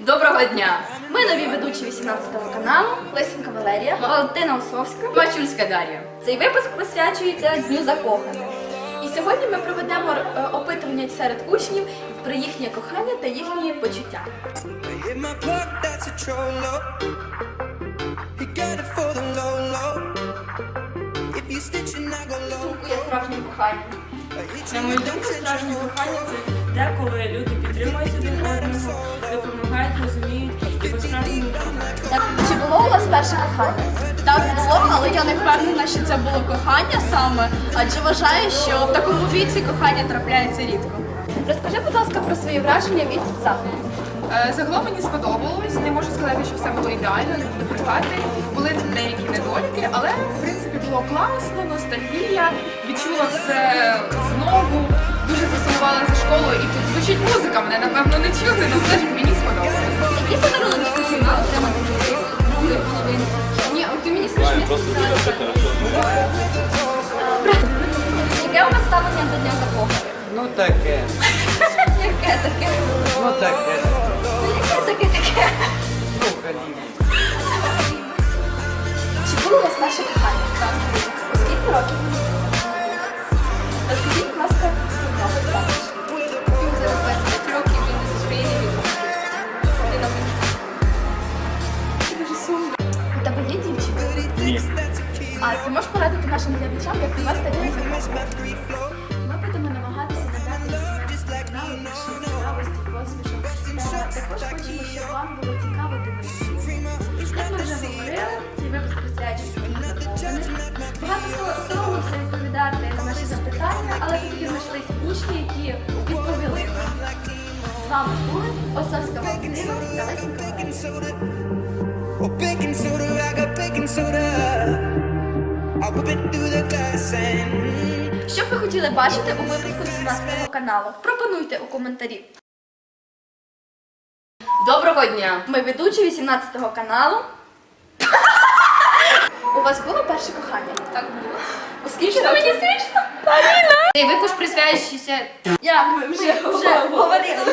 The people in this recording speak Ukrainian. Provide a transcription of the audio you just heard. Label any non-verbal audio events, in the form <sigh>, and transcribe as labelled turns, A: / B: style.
A: Доброго дня!
B: Ми нові ведучі 18 каналу Лисенка Валерія, Валентина Осовська.
A: Мачульська Дар'я.
B: Цей випуск присвячується Дню закоханих. І сьогодні ми проведемо е, опитування серед учнів про їхнє кохання та їхні почуття.
C: Low.
B: Є справжнє кохання.
D: На мою думку, справжнє кохання це те, коли люди підтримують
B: перше кохання?
E: Так було, але я не впевнена, що це було кохання саме, адже вважаю, що в такому віці кохання трапляється рідко.
B: Розкажи, будь ласка, про свої враження від заходу.
F: Е, Загалом мені сподобалось. Не можу сказати, що все було ідеально, не буду брехати. Були деякі недоліки, але в принципі було класно, ностальгія. Відчула все знову. Дуже засумувала за школою і тут звучить музика. Мене напевно не чути, але все ж мені сподобалось.
B: Дня закоханих?
G: Ну <laughs> таке,
B: Яке таке?
G: ну таке,
B: Ну, яке таке таке?
G: ну галім.
B: Чи було у вас перше кохання? Так. У скільки років? Розкажіть, будь ласка, про нього також.
A: Йому зараз 25 років, він не зі своєї відомості.
B: У тебе є дівчина?
G: Ні.
B: А ти можеш порадити нашим глядачам, як провести день Вам було цікаво дивитися. Як ми вже говорили, цей випуск присвячується Багато хто соромився відповідати на наші запитання, але все-таки знайшлись учні, які відповіли. З вами були Осовська Валентина та
C: and.
B: Що б ви хотіли бачити у випуску 18 каналу? Пропонуйте у коментарі.
A: Доброго дня!
B: Ми ведучі 18 каналу. У вас було перше кохання?
A: Так було.
B: Оскільки скільки? Мені смішно.
A: Цей випуск присвячується
B: Я вже, говорила.